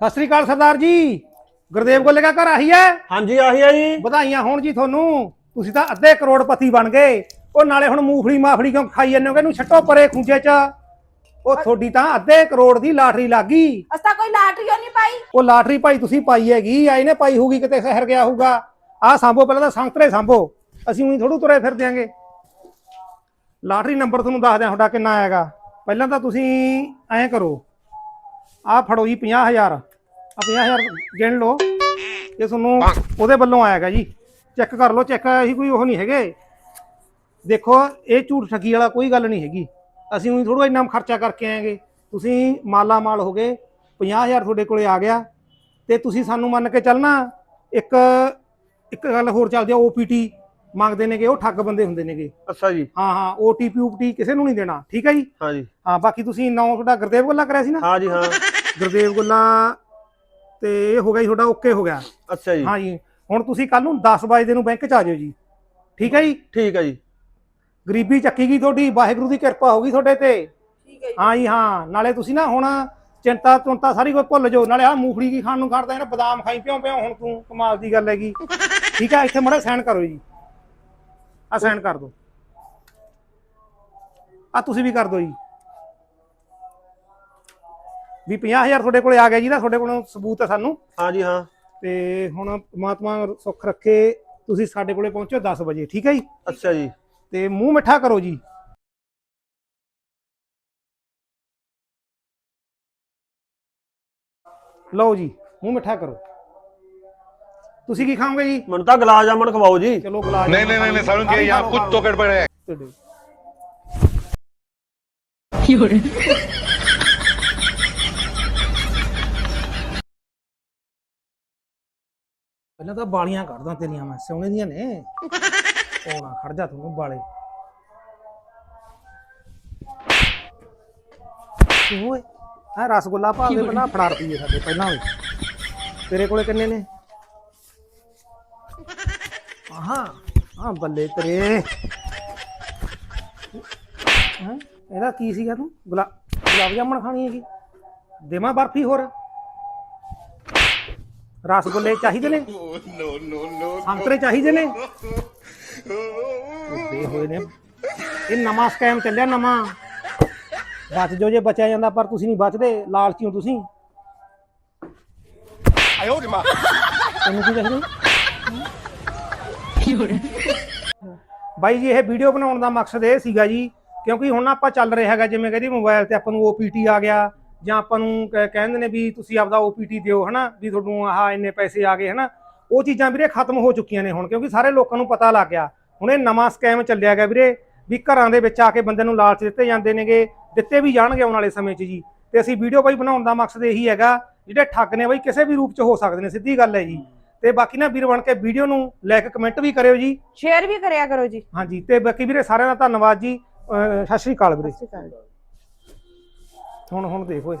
ਸਤਿ ਸ੍ਰੀ ਅਕਾਲ ਸਰਦਾਰ ਜੀ। ਗੁਰਦੇਵ ਗੋਲੇ ਦਾ ਘਰ ਆਹੀ ਹੈ? ਹਾਂਜੀ ਆਹੀ ਆ ਜੀ। ਵਧਾਈਆਂ ਹੋਣ ਜੀ ਤੁਹਾਨੂੰ। ਤੁਸੀਂ ਤਾਂ ਅੱਧੇ ਕਰੋੜਪਤੀ ਬਣ ਗਏ। ਉਹ ਨਾਲੇ ਹੁਣ ਮੂੰਗਫਲੀ ਮਾਫੜੀ ਕਿਉਂ ਖਾਈ ਜਾਂਦੇ ਹੋ? ਇਹਨੂੰ ਛੱਟੋ ਪਰੇ ਖੁੰਝੇ ਚ। ਉਹ ਤੁਹਾਡੀ ਤਾਂ ਅੱਧੇ ਕਰੋੜ ਦੀ ਲਾਟਰੀ ਲੱਗ ਗਈ। ਅਸਤਾ ਕੋਈ ਲਾਟਰੀਓ ਨਹੀਂ ਪਾਈ। ਉਹ ਲਾਟਰੀ ਭਾਈ ਤੁਸੀਂ ਪਾਈ ਹੈਗੀ। ਆਈ ਨੇ ਪਾਈ ਹੋਊਗੀ ਕਿਤੇ ਸ਼ਹਿਰ ਗਿਆ ਹੋਊਗਾ। ਆਹ ਸਾਂਭੋ ਪਹਿਲਾਂ ਤਾਂ ਸੰਤਰੇ ਸਾਂਭੋ। ਅਸੀਂ ਉਹੀ ਥੋੜੂ ਤੁਰੇ ਫਿਰ ਦਿਆਂਗੇ ਲਾਟਰੀ ਨੰਬਰ ਤੁਹਾਨੂੰ ਦੱਸ ਦਿਆਂ ਤੁਹਾਡਾ ਕਿੰਨਾ ਆਏਗਾ। ਪਹਿਲਾਂ ਤਾਂ ਤੁਸੀਂ ਐਂ ਕਰੋ। ਆਹ ਫੜੋ ਜੀ 50000 ਆ 50000 ਗਿਣ ਲਓ। ਇਹ ਤੁਹਾਨੂੰ ਉਹਦੇ ਵੱਲੋਂ ਆਏਗਾ ਜੀ। ਚੈੱਕ ਕਰ ਲਓ ਚੈੱਕ ਅਸੀਂ ਕੋਈ ਉਹ ਨਹੀਂ ਹੈਗੇ। ਦੇਖੋ ਇਹ ਝੂਠ ਠੱਗੀ ਵਾਲਾ ਕੋਈ ਗੱਲ ਨਹੀਂ ਹੈਗੀ। ਅਸੀਂ ਉਹੀ ਥੋੜਾ ਇੰਨਾ ਖਰਚਾ ਕਰਕੇ ਆਏਗੇ। ਤੁਸੀਂ ਮਾਲਾ ਮਾਲ ਹੋ ਗਏ 50000 ਤੁਹਾਡੇ ਕੋਲੇ ਆ ਗਿਆ। ਤੇ ਤੁਸੀਂ ਸਾਨੂੰ ਮੰਨ ਕੇ ਚੱਲਣਾ ਇੱਕ ਇੱਕ ਗੱਲ ਹੋਰ ਚੱਲਦੀ ਆ OPT ਮੰਗਦੇ ਨੇਗੇ ਉਹ ਠੱਗ ਬੰਦੇ ਹੁੰਦੇ ਨੇਗੇ। ਅੱਛਾ ਜੀ। ਹਾਂ ਹਾਂ OTP UPT ਕਿਸੇ ਨੂੰ ਨਹੀਂ ਦੇਣਾ। ਠੀਕ ਹੈ ਜੀ? ਹਾਂ ਜੀ। ਹਾਂ ਬਾਕੀ ਤੁਸੀਂ ਨਾਮ ਤੁਹਾਡਾ ਗੁਰਦੇਵ ਗੁੱਲਾ ਕਰਿਆ ਸੀ ਨਾ? ਹਾਂ ਜੀ ਹਾਂ। ਗੁਰਦੇਵ ਗੁੱਲਾ ਤੇ ਇਹ ਹੋ ਗਿਆ ਜੀ ਤੁਹਾਡਾ ਓਕੇ ਹੋ ਗਿਆ। ਅੱਛਾ ਜੀ। ਹਾਂ ਜੀ ਹੁਣ ਤੁਸੀਂ ਕੱਲ ਨੂੰ 10 ਵਜੇ ਨੂੰ ਬੈਂਕ 'ਚ ਆ ਜਾਓ ਜੀ। ਠੀਕ ਹੈ ਜੀ? ਠੀਕ ਹੈ ਜੀ। ਗਰੀਬੀ ਚੱਕੀ ਗਈ ਤੁਹਾਡੀ ਵਾਹਿਗੁਰੂ ਦੀ ਕਿਰਪਾ ਹੋ ਗਈ ਤੁਹਾਡੇ ਤੇ। ਠੀਕ ਹੈ ਹਾਂ ਜੀ ਹਾਂ। ਨਾਲੇ ਤੁਸੀਂ ਨਾ ਹੁਣ ਚਿੰਤਾ ਚੁੰਤਾ ਸਾਰੀ ਕੋਈ ਭੁੱਲ ਜਾਓ। ਨਾਲੇ ਆ ਮੂੰਗਫਲੀ ਕੀ ਖਾਣ ਨੂੰ ਖੜਦਾ ਨਾ ਬਦਾਮ ਖਾਈ ਪਿਓ ਪਿਓ ਹੁਣ ਤੂੰ ਕਮਾਲ ਦੀ ਗੱਲ ਹੈਗੀ। ਠੀਕ ਹੈ ਇੱਥੇ ਮੜਾ ਸਾਈਨ ਕਰੋ ਜੀ। ਆ ਸਾਈਨ ਕਰ ਦਿਓ ਆ ਤੁਸੀਂ ਵੀ ਕਰ ਦਿਓ ਜੀ। ਵੀ 50000 ਤੁਹਾਡੇ ਕੋਲੇ ਆ ਗਿਆ ਜੀ ਦਾ ਤੁਹਾਡੇ ਕੋਲੋਂ ਸਬੂਤ ਹੈ ਸਾਨੂੰ। ਹਾਂਜੀ ਹਾਂ। ਤੇ ਹੁਣ ਪ੍ਰਮਾਤਮਾ ਸੁੱਖ ਰੱਖੇ ਤੁਸੀਂ ਸਾਡੇ ਕੋਲੇ ਪਹੁੰਚੋ 10 ਵਜੇ ਠੀਕ ਹੈ ਜੀ? ਅੱਛਾ ਜੀ। ਤੇ ਮੂੰਹ ਮਿੱਠਾ ਕਰੋ ਜੀ। ਲਓ ਜੀ ਮੂੰਹ ਮਿੱਠਾ ਕਰੋ। ਤੁਸੀਂ ਕੀ ਖਾਓਗੇ ਜੀ? ਮੈਨੂੰ ਤਾਂ ਗਲਾਸ ਜਾਮਣ ਖਵਾਓ ਜੀ। ਚਲੋ ਗਲਾਸ ਨਹੀਂ ਨਹੀਂ ਨਹੀਂ ਸਾਨੂੰ ਕਿ ਯਹਾਂ ਕੁਝ ਤੋਂ ਗੜਬੜ ਕੀ ਹੋ ਰਿਹਾ? ਪਹਿਲਾਂ ਤਾਂ ਬਾਲੀਆਂ ਕੱਢਦਾ ਤੇਰੀਆਂ ਮੈਂ ਸੋਨੇ ਦੀਆਂ ਨੇ। ਕੋਣਾ ਖੜ ਜਾ ਤੁਹਾਨੂੰ ਬਾਲੇ। ਤੂੰ ਓਏ ਆ ਰਸਗੁੱਲਾ ਭਾਵੇਂ ਪਹਿਲਾਂ ਫੜਾ ਰੁਪਈਏ ਸਾਡੇ ਪਹਿਲਾਂ ਓਏ ਤੇਰੇ ਕੋਲੇ ਕਿੰਨੇ ਨੇ? ਆਹਾਂ ਆ ਬੱਲੇ ਤੇਰੇ। ਹੈਂ? ਇਹਦਾ ਕੀ ਸੀਗਾ ਤੂੰ? ਗੁਲਾ ਗੁਲਾਬ ਜਾਮਣ ਖਾਣੀ ਹੈਗੀ। ਦੇਵਾਂ ਬਰਫੀ ਹੋਰ? ਰਸਗੁੱਲੇ ਚਾਹੀਦੇ ਨੇ? ਨੋ ਨੋ ਨੋ ਸੰਤਰੇ ਚਾਹੀਦੇ ਨੇ? ਦੇ ਹੋਏ ਨੇ। ਇਹ ਨਵਾਂ ਸਕੈਮ ਚੱਲਿਆ ਨਵਾਂ। ਬਚ ਜੋ ਜੇ ਬਚਿਆ ਜਾਂਦਾ ਪਰ ਤੁਸੀਂ ਨਹੀਂ ਬਚਦੇ। ਲਾਲਚੀ ਹੋ ਤੁਸੀਂ। ਤੈਨੂੰ ਕੀ ਚਾਹੀਦਾ? ਬਾਈ ਜੀ ਇਹ ਵੀਡੀਓ ਬਣਾਉਣ ਦਾ ਮਕਸਦ ਇਹ ਸੀਗਾ ਜੀ ਕਿਉਂਕਿ ਹੁਣ ਆਪਾਂ ਚੱਲ ਰਿਹਾ ਹੈਗਾ ਜਿਵੇਂ ਕਹਿੰਦੀ ਮੋਬਾਈਲ ਤੇ ਆਪਾਂ ਨੂੰ OPT ਆ ਗਿਆ। ਜਾਂ ਆਪਾਂ ਨੂੰ ਕਹਿੰਦੇ ਨੇ ਵੀ ਤੁਸੀਂ ਆਪਦਾ OPT ਦਿਓ ਹਨਾ ਵੀ ਤੁਹਾਨੂੰ ਆਹ ਇੰਨੇ ਪੈਸੇ ਆ ਗਏ ਹਨਾ ਉਹ ਚੀਜ਼ਾਂ ਵੀਰੇ ਖਤਮ ਹੋ ਚੁੱਕੀਆਂ ਨੇ ਹੁਣ ਕਿਉਂਕਿ ਸਾਰੇ ਲੋਕਾਂ ਨੂੰ ਪਤਾ ਲੱਗ ਗਿਆ। ਹੁਣ ਇਹ ਨਵਾਂ ਸਕੈਮ ਚੱਲਿਆ ਗਿਆ ਵੀਰੇ ਵੀ ਘਰਾਂ ਦੇ ਵਿੱਚ ਆ ਕੇ ਬੰਦੇ ਨੂੰ ਲਾਲਚ ਦਿੱਤੇ ਜਾਂਦੇ ਨੇਗੇ ਦਿੱਤੇ ਵੀ ਜਾਣਗੇ ਆਉਣ ਵਾਲੇ ਸਮੇਂ 'ਚ ਜੀ। ਤੇ ਅਸੀਂ ਵੀਡੀਓ ਬਾਈ ਬਣਾਉਣ ਦਾ ਮਕਸਦ ਇਹੀ ਹੈਗਾ ਜਿਹੜੇ ਠੱਗ ਨੇ ਬਾਈ ਕਿਸੇ ਵੀ ਰੂਪ 'ਚ ਹੋ ਸਕਦੇ ਨੇ ਸਿੱਧੀ ਗੱਲ ਹੈ ਜੀ। ਤੇ ਬਾਕੀ ਨਾ ਵੀਰ ਬਣ ਕੇ ਵੀਡੀਓ ਨੂੰ ਲਾਈਕ ਕਮੈਂਟ ਵੀ ਕਰਿਓ ਜੀ। ਸ਼ੇਅਰ ਵੀ ਕਰਿਆ ਕਰੋ ਜੀ। ਹਾਂਜੀ ਤੇ ਬਾਕੀ ਵੀਰੇ ਸਾਰਿਆਂ ਦਾ ਧੰਨਵਾਦ ਜੀ। ਸਤਿ ਸ਼੍ਰੀ ਅਕਾਲ ਵੀਰੇ। ਹੁਣ ਹੁਣ ਦੇਖ ਓਏ।